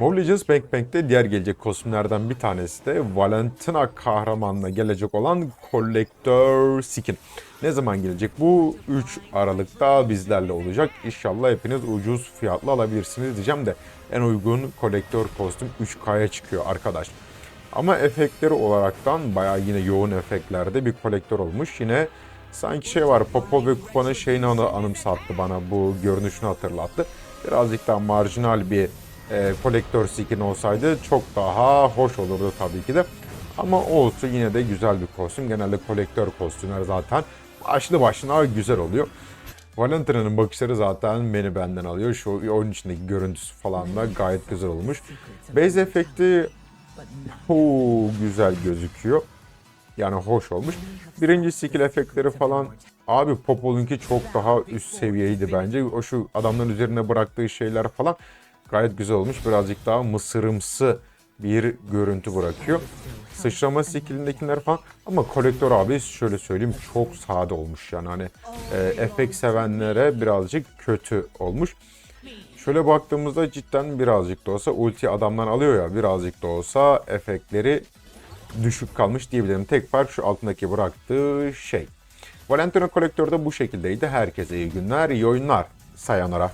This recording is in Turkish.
Mobile Legends Bank Bank'te diğer gelecek kostümlerden bir tanesi de Valentina kahramanına gelecek olan Collector Skin. Ne zaman gelecek? Bu 3 Aralık'ta bizlerle olacak. İnşallah hepiniz ucuz fiyatlı alabilirsiniz diyeceğim de en uygun kolektör kostüm 3K'ya çıkıyor arkadaş. Ama efektleri olaraktan bayağı yine yoğun efektlerde bir kolektör olmuş. Yine sanki şey var Popo ve Kupa'nın şeyini anı- anımsattı bana bu görünüşünü hatırlattı. Birazcık daha marjinal bir e, kolektör skin olsaydı çok daha hoş olurdu tabii ki de. Ama olsun yine de güzel bir kostüm. Genelde kolektör kostümler zaten başlı başına güzel oluyor. Valentina'nın bakışları zaten beni benden alıyor. Şu oyun içindeki görüntüsü falan da gayet güzel olmuş. Base efekti huu, güzel gözüküyor. Yani hoş olmuş. Birinci skill efektleri falan abi Popol'unki çok daha üst seviyeydi bence. O şu adamların üzerine bıraktığı şeyler falan gayet güzel olmuş. Birazcık daha mısırımsı bir görüntü bırakıyor. Sıçrama skillindekiler falan ama kolektör abi şöyle söyleyeyim çok sade olmuş yani hani e, efekt sevenlere birazcık kötü olmuş. Şöyle baktığımızda cidden birazcık da olsa ulti adamdan alıyor ya birazcık da olsa efektleri düşük kalmış diyebilirim. Tek fark şu altındaki bıraktığı şey. Valentino kolektörde bu şekildeydi. Herkese iyi günler, iyi oyunlar. Sayonara.